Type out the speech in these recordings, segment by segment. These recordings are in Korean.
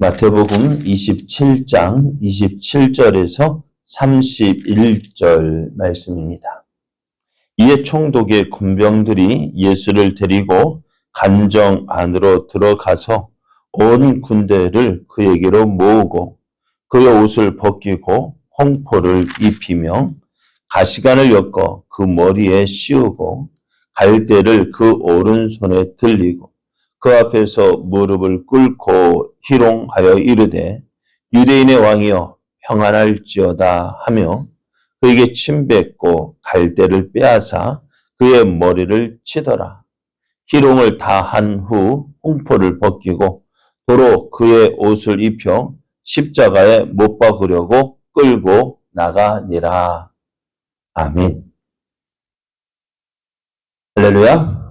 마태복음 27장 27절에서 31절 말씀입니다. 이에 총독의 군병들이 예수를 데리고 간정 안으로 들어가서 온 군대를 그에게로 모으고 그의 옷을 벗기고 홍포를 입히며 가시관을 엮어 그 머리에 씌우고 갈대를 그 오른손에 들리고 그 앞에서 무릎을 꿇고 희롱하여 이르되 유대인의 왕이여 평안할지어다 하며 그에게 침뱉고 갈대를 빼앗아 그의 머리를 치더라. 희롱을 다 한 후 홍포를 벗기고 도로 그의 옷을 입혀 십자가에 못 박으려고 끌고 나가니라. 아멘. 할렐루야.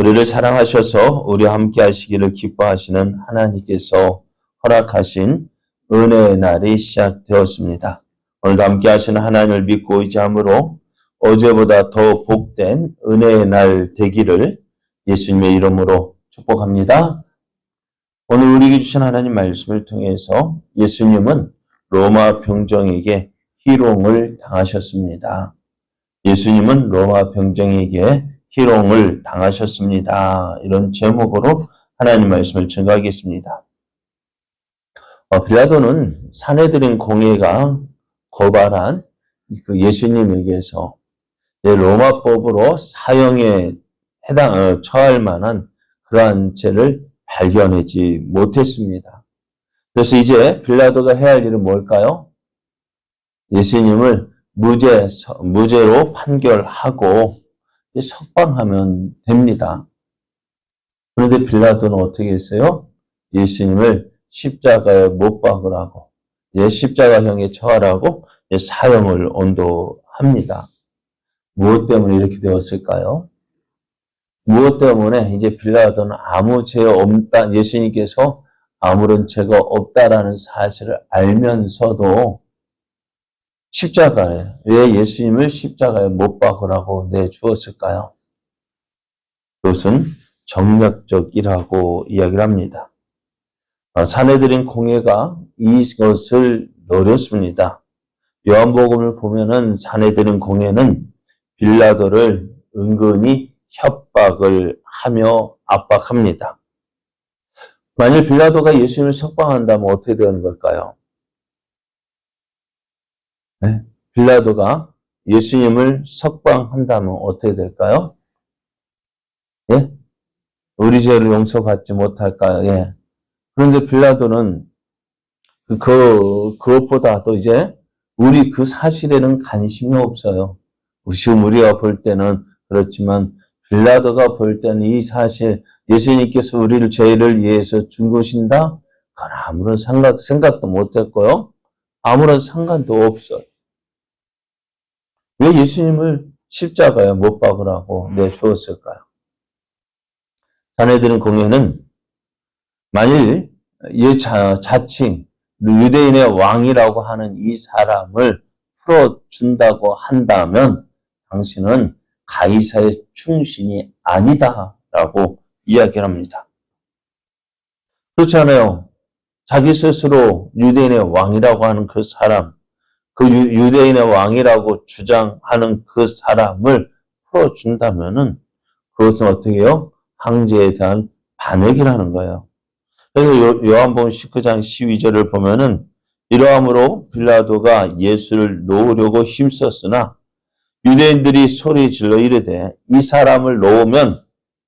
우리를 사랑하셔서 우리와 함께 하시기를 기뻐하시는 하나님께서 허락하신 은혜의 날이 시작되었습니다. 오늘도 함께 하시는 하나님을 믿고 의지함으로 어제보다 더 복된 은혜의 날 되기를 예수님의 이름으로 축복합니다. 오늘 우리에게 주신 하나님 말씀을 통해서 예수님은 로마 병정에게 희롱을 당하셨습니다. 예수님은 로마 병정에게 희롱을 당하셨습니다. 이런 제목으로 하나님 말씀을 증거하겠습니다. 어, 빌라도는 사내들인 공예가 고발한 그 예수님에게서 로마법으로 사형에 해당 어, 처할 만한 그러한 죄를 발견하지 못했습니다. 그래서 이제 빌라도가 해야 할 일은 뭘까요? 예수님을 무죄 무죄로 판결하고 석방하면 됩니다. 그런데 빌라도는 어떻게 했어요? 예수님을 십자가에 못 박으라고, 예, 십자가형에 처하라고 예, 사형을 언도합니다. 무엇 때문에 이렇게 되었을까요? 무엇 때문에 이제 빌라도는 아무 죄 없다, 예수님께서 아무런 죄가 없다라는 사실을 알면서도 십자가에, 왜 예수님을 십자가에 못 박으라고 내주었을까요? 그것은 정략적이라고 이야기를 합니다. 아, 사내들인 공예가 이것을 노렸습니다. 요한복음을 보면은 사내들인 공예는 빌라도를 은근히 협박을 하며 압박합니다. 만일 빌라도가 예수님을 석방한다면 어떻게 되는 걸까요? 네? 빌라도가 예수님을 석방한다면 어떻게 될까요? 예? 우리 죄를 용서받지 못할까요? 예. 그런데 빌라도는 그, 그 그것보다도 이제 우리 그 사실에는 관심이 없어요. 지금 우리가 볼 때는 그렇지만 빌라도가 볼 때는 이 사실 예수님께서 우리를 죄를 위해서 죽으신다? 그건 아무런 생각, 생각도 못했고요. 아무런 상관도 없어요. 왜 예수님을 십자가에 못 박으라고 내주었을까요? 자네들은 공예는 만일 이 자, 자칭 유대인의 왕이라고 하는 이 사람을 풀어준다고 한다면 당신은 가이사의 충신이 아니다라고 이야기를 합니다. 그렇지 않아요. 자기 스스로 유대인의 왕이라고 하는 그 사람, 그 유 대인의 왕이라고 주장하는 그 사람을 풀어준다면은 그것은 어떻게 해요? 황제에 대한 반역이라는 거예요. 그래서 요한복음 19장 12절을 보면은 이러함으로 빌라도가 예수를 놓으려고 힘썼으나 유대인들이 소리 질러 이르되 이 사람을 놓으면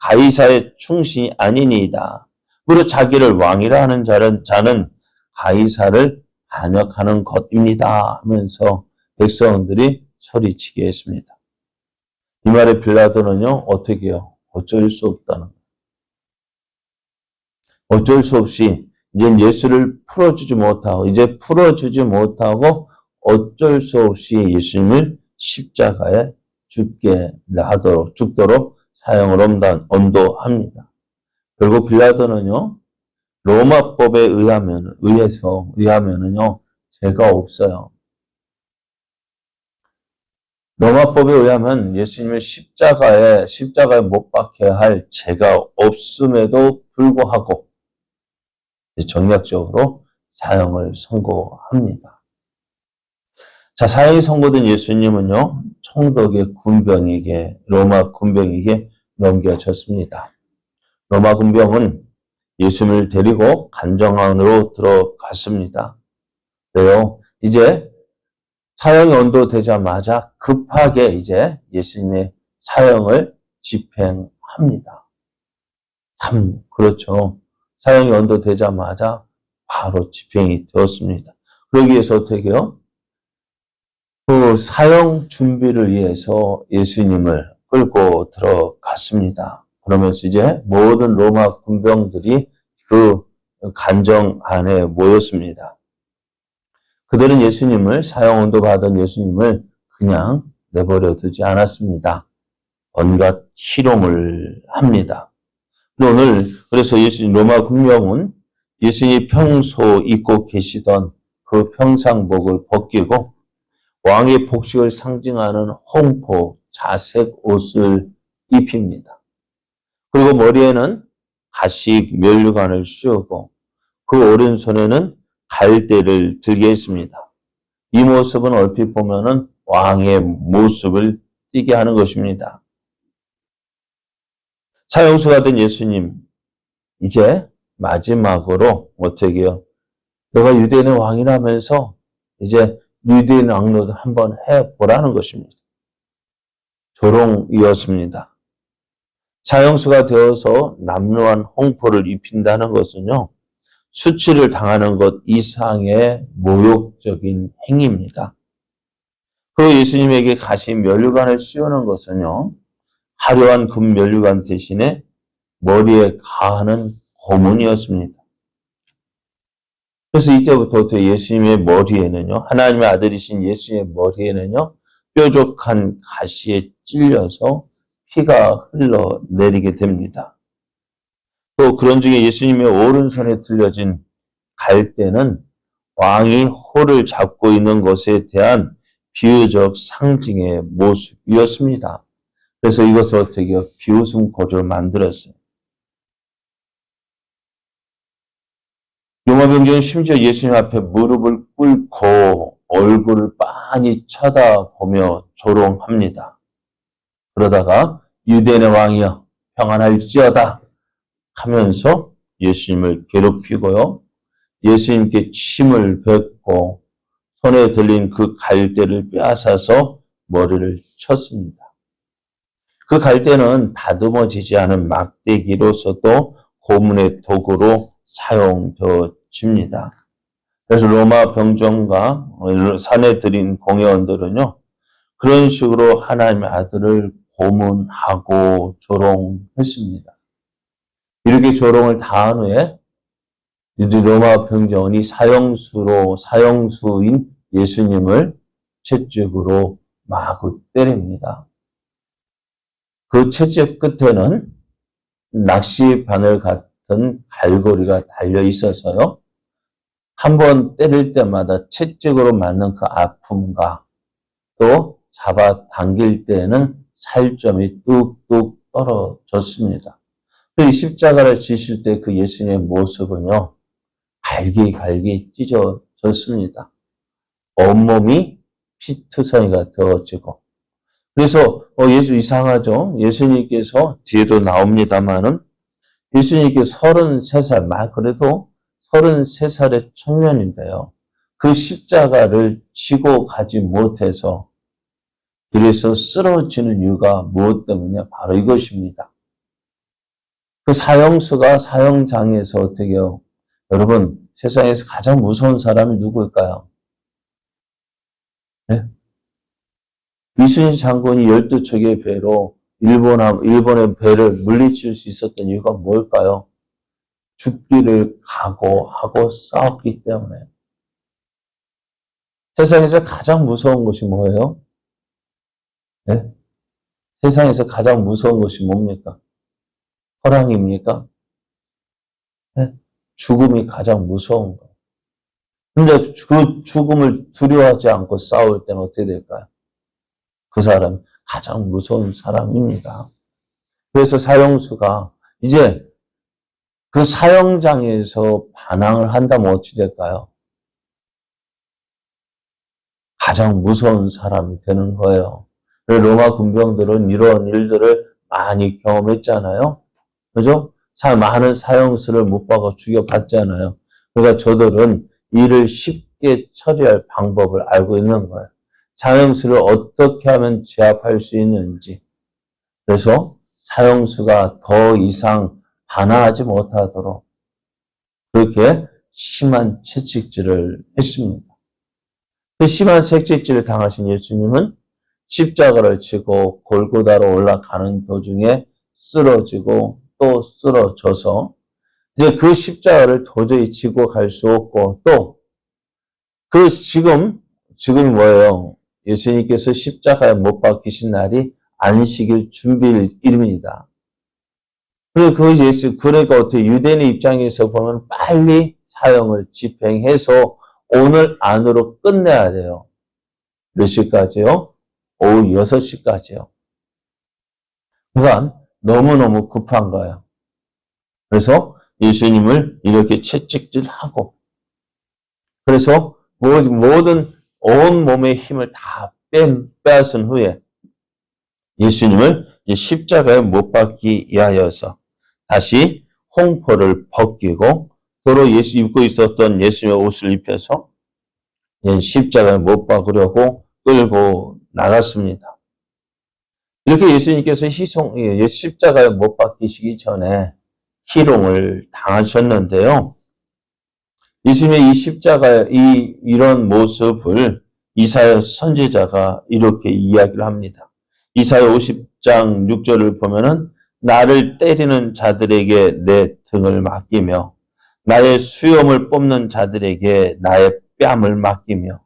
가이사의 충신이 아니니이다. 무릇 자기를 왕이라 하는 자는 가이사를 반역하는 것입니다 하면서 백성들이 소리치게 했습니다. 이 말에 빌라도는요, 어떻게 해요? 어쩔 수 없다는 어쩔 수 없이 이제 예수를 풀어주지 못하고, 이제 풀어주지 못하고 어쩔 수 없이 예수님을 십자가에 죽게 하도록, 죽도록 사형을 언도합니다. 결국 빌라도는요, 로마법에 의하면, 의해서, 의하면은요, 죄가 없어요. 로마법에 의하면 예수님을 십자가에, 십자가에 못 박혀야 할 죄가 없음에도 불구하고, 정략적으로 사형을 선고합니다. 자, 사형이 선고된 예수님은요, 총독의 군병에게, 로마 군병에게 넘겨졌습니다. 로마 군병은 예수님을 데리고 간정안으로 들어갔습니다. 그래요. 이제 사형이 언도되자마자 급하게 이제 예수님의 사형을 집행합니다. 참, 그렇죠. 사형이 언도되자마자 바로 집행이 되었습니다. 그러기 위해서 어떻게 해요? 그 사형 준비를 위해서 예수님을 끌고 들어갔습니다. 그러면서 이제 모든 로마 군병들이 그 간정 안에 모였습니다. 그들은 예수님을 사형 언도 받은 예수님을 그냥 내버려 두지 않았습니다. 온갖 희롱을 합니다. 오늘 그래서 예수님 로마 군병은 예수님이 평소 입고 계시던 그 평상복을 벗기고 왕의 복식을 상징하는 홍포 자색 옷을 입힙니다. 그리고 머리에는 가식 면류관을 씌우고 그 오른손에는 갈대를 들게 했습니다. 이 모습은 얼핏 보면은 왕의 모습을 띠게 하는 것입니다. 사형수가 된 예수님, 이제 마지막으로 어떻게 해요? 너가 유대인의 왕이라면서 이제 유대인 왕로도 한번 해보라는 것입니다. 조롱이었습니다. 사형수가 되어서 남루한 홍포를 입힌다는 것은요, 수치를 당하는 것 이상의 모욕적인 행위입니다. 그 예수님에게 가신 면류관을 씌우는 것은요, 화려한 금 면류관 대신에 머리에 가하는 고문이었습니다. 그래서 이때부터 예수님의 머리에는요, 하나님의 아들이신 예수님의 머리에는요, 뾰족한 가시에 찔려서 피가 흘러내리게 됩니다. 또 그런 중에 예수님의 오른손에 들려진 갈대는 왕이 호를 잡고 있는 것에 대한 비유적 상징의 모습이었습니다. 그래서 이것을 어떻게 비웃음고를 만들었어요. 용화병경은 심지어 예수님 앞에 무릎을 꿇고 얼굴을 빤히 쳐다보며 조롱합니다. 그러다가 유대인의 왕이여 평안할지어다 하면서 예수님을 괴롭히고요. 예수님께 침을 뱉고 손에 들린 그 갈대를 빼앗아서 머리를 쳤습니다. 그 갈대는 다듬어지지 않은 막대기로서도 고문의 도구로 사용되어집니다. 그래서 로마 병정과 산에 들인 공회원들은요, 그런 식으로 하나님의 아들을 고문하고 조롱했습니다. 이렇게 조롱을 다한 후에 로마 병정원이 사형수로 사형수인 예수님을 채찍으로 마구 때립니다. 그 채찍 끝에는 낚시 바늘 같은 갈고리가 달려 있어서요. 한 번 때릴 때마다 채찍으로 맞는 그 아픔과 또 잡아 당길 때에는 살점이 뚝뚝 떨어졌습니다. 그 십자가를 지실 때 그 예수님의 모습은요, 갈기갈기 찢어졌습니다. 온몸이 피투성이가 되어지고, 그래서 어, 예수 이상하죠? 예수님께서 뒤에도 나옵니다만은 예수님께 33살, 말 그래도 33살의 청년인데요. 그 십자가를 지고 가지 못해서 그래서 쓰러지는 이유가 무엇 때문이냐? 바로 이것입니다. 그 사형수가 사형장에서 어떻게 해요? 여러분, 세상에서 가장 무서운 사람이 누구일까요? 네? 이순신 장군이 12척의 배로 일본, 일본의 배를 물리칠 수 있었던 이유가 뭘까요? 죽기를 각오하고 싸웠기 때문에. 세상에서 가장 무서운 것이 뭐예요? 네? 세상에서 가장 무서운 것이 뭡니까? 호랑입니까? 네? 죽음이 가장 무서운 거예요. 근데 그 죽음을 두려워하지 않고 싸울 때는 어떻게 될까요? 그 사람 가장 무서운 사람입니다. 그래서 사형수가 이제 그 사형장에서 반항을 한다면 어찌 될까요? 가장 무서운 사람이 되는 거예요. 로마 군병들은 이런 일들을 많이 경험했잖아요. 그죠? 사, 많은 사형수를 못 박아 죽여봤잖아요. 그러니까 저들은 이를 쉽게 처리할 방법을 알고 있는 거예요. 사형수를 어떻게 하면 제압할 수 있는지. 그래서 사형수가 더 이상 반항하지 못하도록 그렇게 심한 채찍질을 했습니다. 그 심한 채찍질을 당하신 예수님은 십자가를 치고 골고다로 올라가는 도중에 쓰러지고 또 쓰러져서 이제 그 십자가를 도저히 지고 갈 수 없고 또 그 지금 지금 뭐예요? 예수님께서 십자가에 못 박히신 날이 안식일 준비일입니다. 그리고 그 예수 그러니까 어떻게 유대인의 입장에서 보면 빨리 사형을 집행해서 오늘 안으로 끝내야 돼요. 몇 시까지요? 오후 6시까지요. 그러니까 너무너무 급한 거예요. 그래서 예수님을 이렇게 채찍질하고 그래서 모든 온 몸의 힘을 다 뺀, 빼앗은 후에 예수님을 십자가에 못 박기 위하여서 다시 홍포를 벗기고 도로 예수 입고 있었던 예수님의 옷을 입혀서 십자가에 못 박으려고 끌고 나갔습니다. 이렇게 예수님께서 희송, 예, 십자가에 못 박히시기 전에 희롱을 당하셨는데요. 예수님의 이 십자가, 이, 이런 모습을 이사야 선지자가 이렇게 이야기를 합니다. 이사야 50장 6절을 보면은 나를 때리는 자들에게 내 등을 맡기며 나의 수염을 뽑는 자들에게 나의 뺨을 맡기며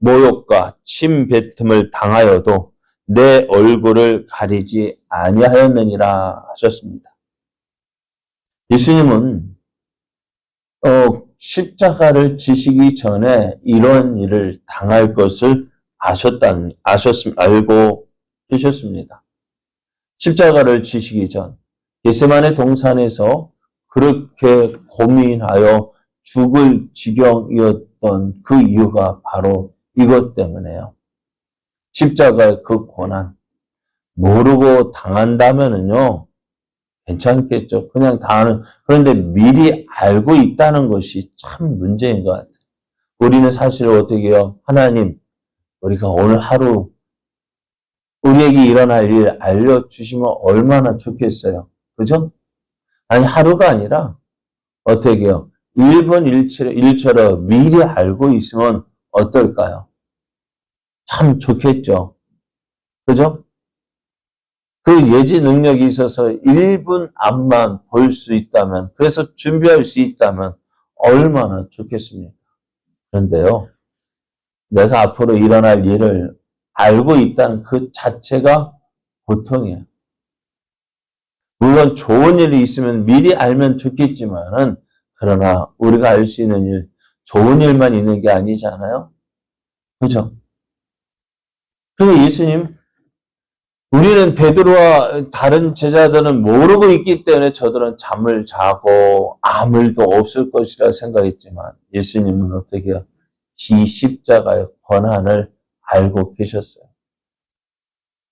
모욕과 침 뱉음을 당하여도 내 얼굴을 가리지 아니하였느니라 하셨습니다. 예수님은 어, 십자가를 지시기 전에 이런 일을 당할 것을 아셨다, 아셨음, 알고 계셨습니다. 십자가를 지시기 전, 예세만의 동산에서 그렇게 고민하여 죽을 지경이었던 그 이유가 바로 이것 때문에요. 십자가의 그 고난, 모르고 당한다면은요, 괜찮겠죠. 그냥 당하는, 그런데 미리 알고 있다는 것이 참 문제인 것 같아요. 우리는 사실 어떻게 해요? 하나님, 우리가 오늘 하루 우리에게 일어날 일 알려주시면 얼마나 좋겠어요. 그죠? 아니, 하루가 아니라, 어떻게 해요? 1분 1초로 미리 알고 있으면 어떨까요? 참 좋겠죠. 그죠? 그 예지 능력이 있어서 1분 앞만 볼 수 있다면, 그래서 준비할 수 있다면 얼마나 좋겠습니까? 그런데요, 내가 앞으로 일어날 일을 알고 있다는 그 자체가 보통이에요. 물론 좋은 일이 있으면 미리 알면 좋겠지만은, 그러나 우리가 알 수 있는 일, 좋은 일만 있는 게 아니잖아요? 그죠? 그리고 예수님, 우리는 베드로와 다른 제자들은 모르고 있기 때문에 저들은 잠을 자고 아무 일도 없을 것이라 생각했지만 예수님은 어떻게? 이 십자가의 권한을 알고 계셨어요.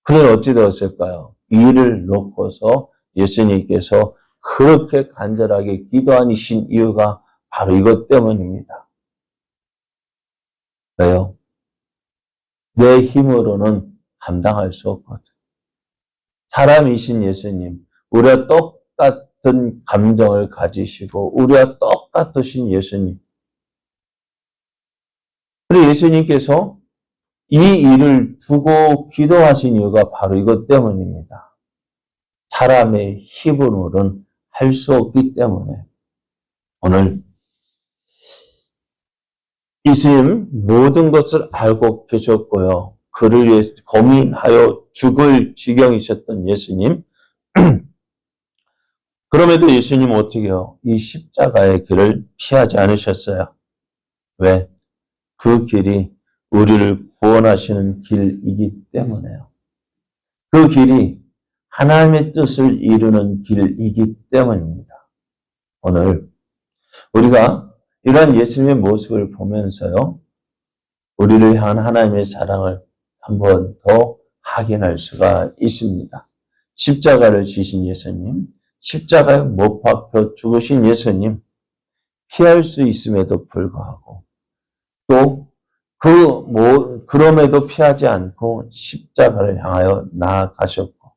그래 어찌 되었을까요? 이를 놓고서 예수님께서 그렇게 간절하게 기도하신 이유가 바로 이것 때문입니다. 왜요? 내 힘으로는 감당할 수 없거든. 사람이신 예수님, 우리와 똑같은 감정을 가지시고, 우리와 똑같으신 예수님. 그리고 예수님께서 이 일을 두고 기도하신 이유가 바로 이것 때문입니다. 사람의 힘으로는 할 수 없기 때문에 오늘 예수님 모든 것을 알고 계셨고요. 그를 위해 고민하여 죽을 지경이셨던 예수님. 그럼에도 예수님 어떻게 해요? 이 십자가의 길을 피하지 않으셨어요. 왜? 그 길이 우리를 구원하시는 길이기 때문에요. 그 길이 하나님의 뜻을 이루는 길이기 때문입니다. 오늘 우리가 이러한 예수님의 모습을 보면서요. 우리를 향한 하나님의 사랑을 한 번 더 확인할 수가 있습니다. 십자가를 지신 예수님, 십자가에 못 박혀 죽으신 예수님, 피할 수 있음에도 불구하고 또 그 뭐 그럼에도 피하지 않고 십자가를 향하여 나아가셨고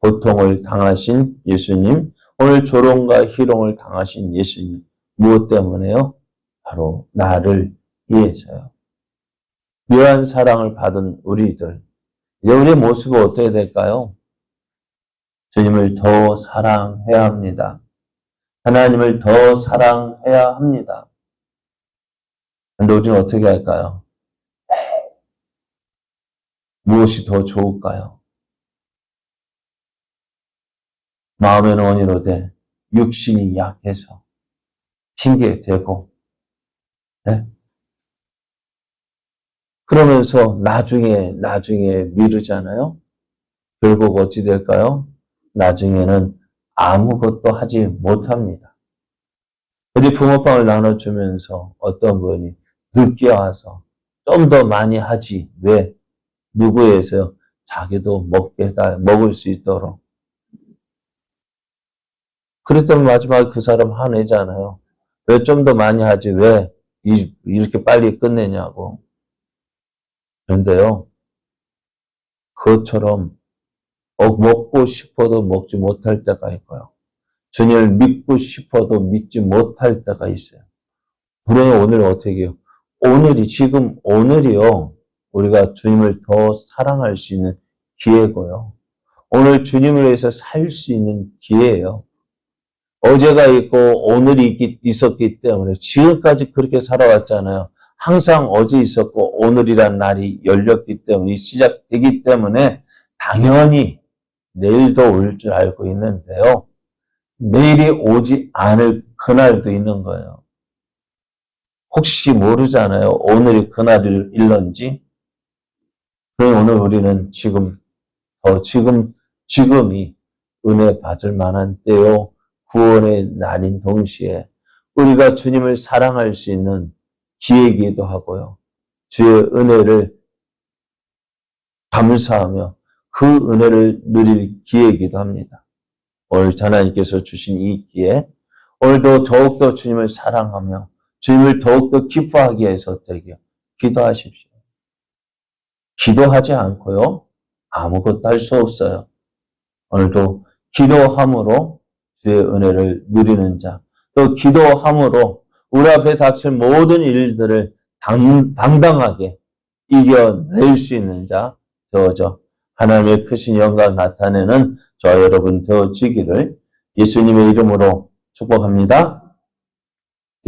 고통을 당하신 예수님, 오늘 조롱과 희롱을 당하신 예수님 무엇 때문에요? 바로 나를 위해서요. 묘한 사랑을 받은 우리들, 이제 우리의 모습은 어떻게 될까요? 주님을 더 사랑해야 합니다. 하나님을 더 사랑해야 합니다. 근데 우리는 어떻게 할까요? 무엇이 더 좋을까요? 마음의 원인으로 돼 육신이 약해서 핑계대고 네? 그러면서 나중에 나중에 미루잖아요. 결국 어찌 될까요? 나중에는 아무것도 하지 못합니다. 우리 붕어빵을 나눠주면서 어떤 분이 늦게 와서 좀 더 많이 하지. 왜? 누구에서 자기도 먹게 다 먹을 수 있도록. 그랬더니 마지막에 그 사람 화내잖아요. 왜 좀 더 많이 하지? 왜 이- 이렇게 빨리 끝내냐고. 그런데요, 그것처럼 어, 먹고 싶어도 먹지 못할 때가 있고요. 주님을 믿고 싶어도 믿지 못할 때가 있어요. 불행히 오늘 어떻게 해요? 오늘이, 지금 오늘이요. 우리가 주님을 더 사랑할 수 있는 기회고요. 오늘 주님을 위해서 살 수 있는 기회예요. 어제가 있고 오늘이 있기- 있었기 때문에 지금까지 그렇게 살아왔잖아요. 항상 어제 있었고 오늘이란 날이 열렸기 때문에 시작되기 때문에 당연히 내일도 올 줄 알고 있는데요. 내일이 오지 않을 그날도 있는 거예요. 혹시 모르잖아요. 오늘이 그날을 일런지. 그럼 오늘 우리는 지금, 어, 지금, 지금이 은혜 받을 만한 때요. 구원의 날인 동시에 우리가 주님을 사랑할 수 있는 기회이기도 하고요. 주의 은혜를 감사하며 그 은혜를 누릴 기회이기도 합니다. 오늘 하나님께서 주신 이 기회, 오늘도 더욱더 주님을 사랑하며 주님을 더욱더 기뻐하기 위해서 해요? 기도하십시오. 기도하지 않고요. 아무것도 할 수 없어요. 오늘도 기도함으로 주의 은혜를 누리는 자, 또 기도함으로 우리 앞에 닥칠 모든 일들을 당, 당당하게 이겨낼 수 있는 자 되어져 하나님의 크신 영광 나타내는 저 여러분 되어지기를 예수님의 이름으로 축복합니다.